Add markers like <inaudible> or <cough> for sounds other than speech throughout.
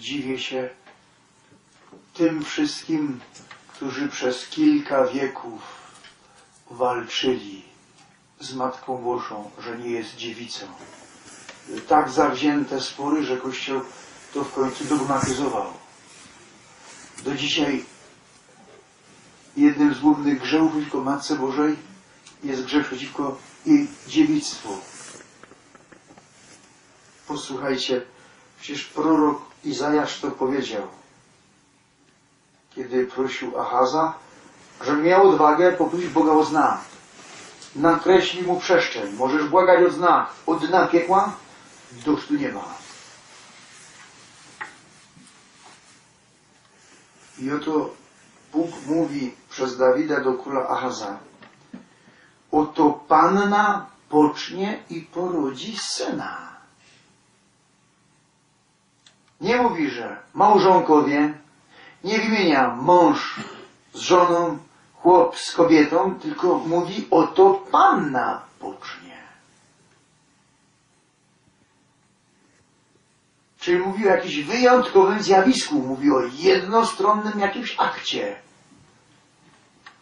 dziwię się tym wszystkim, którzy przez kilka wieków walczyli z Matką Bożą, że nie jest dziewicą. Tak zawzięte spory, że Kościół to w końcu dogmatyzował. Do dzisiaj jednym z głównych grzechów przeciwko Matce Bożej jest grzech przeciwko jej dziewictwu. Posłuchajcie, przecież prorok Izajasz to powiedział, kiedy prosił Achaza, żeby miał odwagę poprosić Boga o znak. Nakreśli mu przestrzeń. Możesz błagać o znak. Od dna piekła do tu nie ma. I oto Bóg mówi przez Dawida do króla Achaza. Oto panna pocznie i porodzi syna. Nie mówi, że małżonkowie, nie wymienia mąż z żoną, chłop z kobietą, tylko mówi oto panna pocznie. Czyli mówi o jakimś wyjątkowym zjawisku, mówi o jednostronnym jakimś akcie,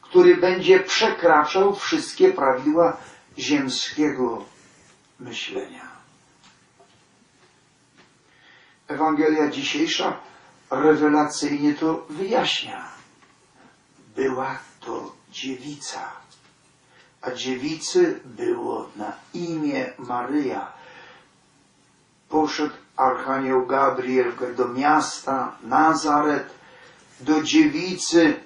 który będzie przekraczał wszystkie prawidła ziemskiego myślenia. Ewangelia dzisiejsza rewelacyjnie to wyjaśnia. Była to dziewica, a dziewicy było na imię Maryja. Poszedł Archanioł Gabriel do miasta Nazaret, do dziewicy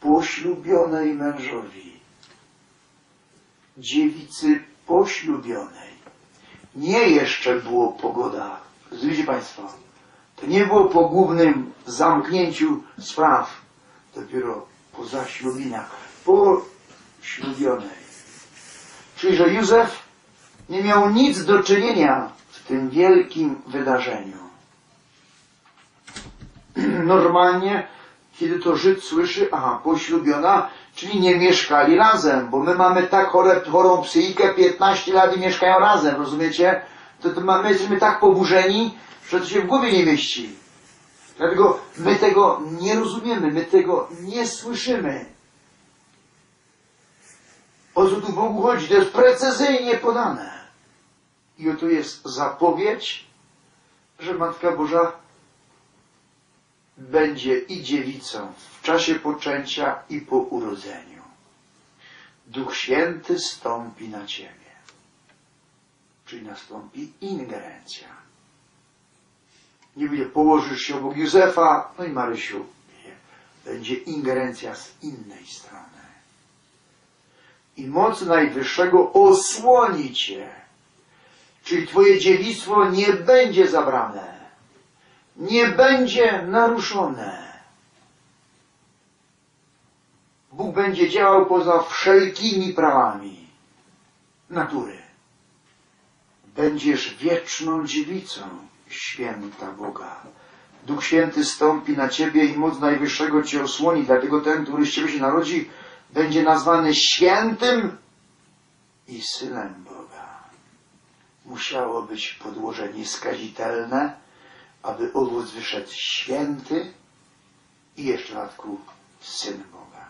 poślubionej mężowi. Dziewicy poślubionej. Nie jeszcze było pogoda. Zwróćcie Państwo, to nie było po głównym zamknięciu spraw, dopiero po zaślubinach, po ślubionej. Czyli, że Józef nie miał nic do czynienia w tym wielkim wydarzeniu. <clears throat> Normalnie, kiedy to Żyd słyszy, aha, poślubiona, czyli nie mieszkali razem, bo my mamy tak chore, chorą psychikę, 15 lat i mieszkają razem, rozumiecie? To, to my jesteśmy tak poburzeni, że to się w głowie nie mieści. Dlatego my tego nie rozumiemy, my tego nie słyszymy. O co tu Bogu chodzi? To jest precyzyjnie podane. I oto jest zapowiedź, że Matka Boża będzie i dziewicą w czasie poczęcia i po urodzeniu. Duch Święty stąpi na Ciebie. Czyli nastąpi ingerencja. Będzie położysz się obok Józefa, no i Marysiu. Będzie ingerencja z innej strony. I moc Najwyższego osłoni Cię. Czyli Twoje dziewictwo nie będzie zabrane. Nie będzie naruszone. Bóg będzie działał poza wszelkimi prawami natury. Będziesz wieczną dziewicą święta Boga. Duch Święty stąpi na Ciebie i moc Najwyższego Cię osłoni. Dlatego ten, który z Ciebie się narodzi, będzie nazwany świętym i synem Boga. Musiało być podłoże nieskazitelne, aby owoc wyszedł święty i jeszcze w dodatku syn Boga.